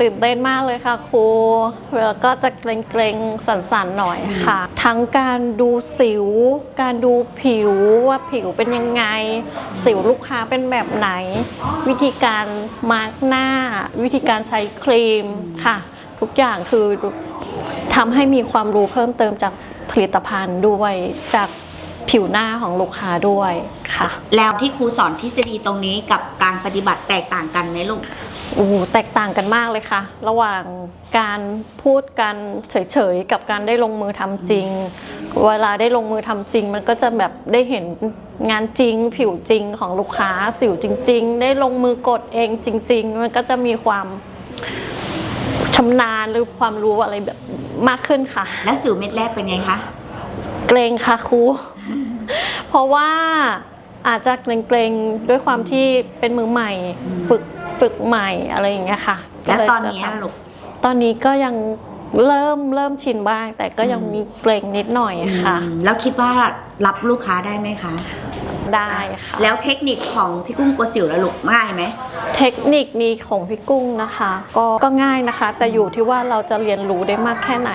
ตื่นเต้นมากเลยค่ะครูแล้วก็จะเกรงๆสั่นๆหน่อยค่ะ ทั้งการดูสิว การดูผิวว่าผิวเป็นยังไง สิวลูกค้าเป็นแบบไหน วิธีการมาร์กหน้า วิธีการใช้ครีมค่ะ ทุกอย่างคือทำให้มีความรู้เพิ่มเติมจากผลิตภัณฑ์ด้วยจาก ผิวหน้าของลูกค้าด้วยค่ะ แล้วที่ครูสอนทฤษฎีตรงนี้กับการปฏิบัติแตกต่างกันไหมลูก โอ้โหแตกต่างกันมากเลยค่ะ ระหว่างการพูดกันเฉยๆ กับการได้ลงมือทำจริง เวลาได้ลงมือทำจริง มันก็จะแบบได้เห็นงานจริง ผิวจริงของลูกค้าสิวจริง ๆ ได้ลงมือกดเองจริง ๆ มันก็จะมีความชำนาญหรือความรู้อะไรแบบมากขึ้นค่ะ และสิวเม็ดแรกเป็นไงคะ เกรงค่ะครูเพราะว่าอาจจะเกรงๆด้วยความที่เป็นมือใหม่อืมฝึกฝึกใหม่อะไรอย่างเงี้ยค่ะแล้วก็เยตอนนี้จะทำลูกตอนนี้ก็ยัง เริ่มเริ่มชินบ้าง แต่ก็ยังอืมมีเกรงนิดหน่อยค่ะ อืมแล้วคิดว่ารับลูกค้าได้ไหมคะ ได้ค่ะ แล้วเทคนิคของพี่กุ้งกลัวสิวแล้วลูกง่ายไหม เทคนิคนี้ของพี่กุ้งนะคะ ก็ก็ง่ายนะคะ แต่อยู่ที่ว่าเราจะเรียนรู้ได้มากแค่ไหน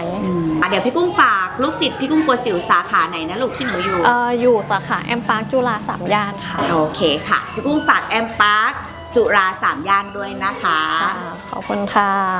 อะเดี๋ยวพี่กุ้งฝากลูกศิษย์พี่กุ้งกลัวสิวสาขาไหนนะลูกที่หนูอยู่ เอ่ออยู่สาขาแอมปาร์คจุฬาสามย่านค่ะโอเคค่ะ พี่กุ้งฝากแอมปาร์คจุฬาสามย่านด้วยนะคะ ค่ะขอบคุณค่ะ